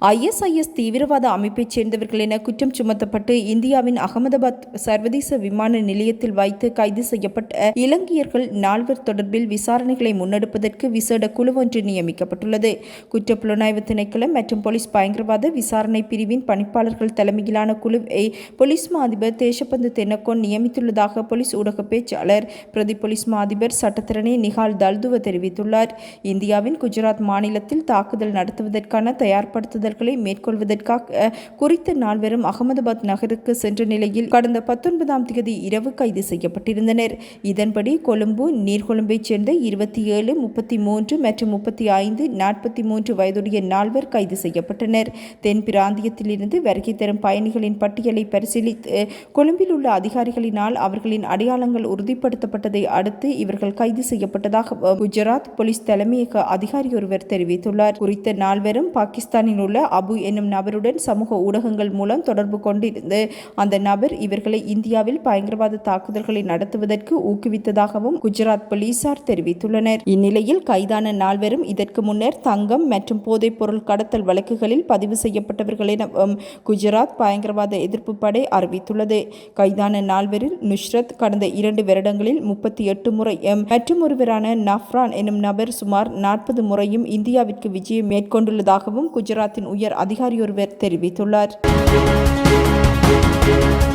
ISIS தீவிரவாத அமைப்பைச் சேர்ந்தவர்கள் என குற்றம் சுமத்தப்பட்டு இந்தியாவின் அகமதாபாத் சர்வதேச விமான நிலையத்தில் வைத்து கைது செய்யப்பட்ட இலங்கையர்கள் நால்வர் தொடர்பில் விசாரணைகளை முன்னெடுப்பதற்கு விசேட குழு ஒன்று நியமிக்கப்பட்டுள்ளது. குற்றப்புலனாய்வு திணைக்களம் மற்றும் போலீஸ் பயங்கரவாத விசாரணை பிரிவின் பணிப்பாளர்கள் தலைமையிலான குழுவை போலீஸ் மா அதிபர் தேசபந்து தென்னக்கோன் நியமித்துள்ளதாக போலீஸ் ஊடக பேச்சாளர் பிரதி போலீஸ் மா அதிபர் சட்டத்திரணி நிகால் தல்துவ தெரிவித்துள்ளார். இந்தியாவின் குஜராத் மாநிலத்தில் தாக்குதல் நடத்துவதற்கான தயார்படுத்துதல் தயார்படுத்துதல்களை மேற்கொள்வதற்காக குறித்த நால்வரும் அகமதாபாத் நகருக்கு சென்ற நிலையில் கடந்த பத்தொன்பதாம் தேதி இரவு கைது செய்யப்பட்டிருந்தனர். இதன்படி கொழும்பு நீர்கொழும்பைச் சேர்ந்த இருபத்தி ஏழு முப்பத்தி மூன்று மற்றும் முப்பத்தி ஐந்து நாற்பத்தி மூன்று வயதுடைய நால்வர் கைது செய்யப்பட்டனர். தென் பிராந்தியத்திலிருந்து வருகை தரும் பயணிகளின் பட்டியலை பரிசீலித்து கொழும்பில் உள்ள அதிகாரிகளினால் அவர்களின் அடையாளங்கள் உறுதிப்படுத்தப்பட்டதை அடுத்து இவர்கள் கைது செய்யப்பட்டதாக குஜராத் போலீஸ் தலைமையக அதிகாரி ஒருவர் தெரிவித்துள்ளார். குறித்த நால்வரும் பாகிஸ்தானில் உள்ள அபு என்னும் நபருடன் சமூக ஊடகங்கள் மூலம் தொடர்பு கொண்டிருந்து அந்த நபர் இவர்களை இந்தியாவில் பயங்கரவாத தாக்குதல்களை நடத்துவதற்கு ஊக்குவித்ததாகவும் குஜராத் போலீசார் தெரிவித்துள்ளனர். இந்நிலையில் கைதான நால்வரும் இதற்கு முன்னர் தங்கம் மற்றும் போதைப் பொருள் கடத்தல் வழக்குகளில் பதிவு செய்யப்பட்டவர்கள் எனவும் குஜராத் பயங்கரவாத எதிர்ப்பு படை அறிவித்துள்ளது. கைதான நால்வரில் நுஷ்ரத் கடந்த இரண்டு வருடங்களில் முப்பத்தி எட்டு முறையும் மற்றும் ஒருவரான நஃப்ரான் எனும் நபர் சுமார் நாற்பது முறையும் இந்தியாவிற்கு விஜயம் மேற்கொண்டுள்ளதாகவும் குஜராத்தின் உயர் அதிகாரியொருவர் தெரிவித்துள்ளார்.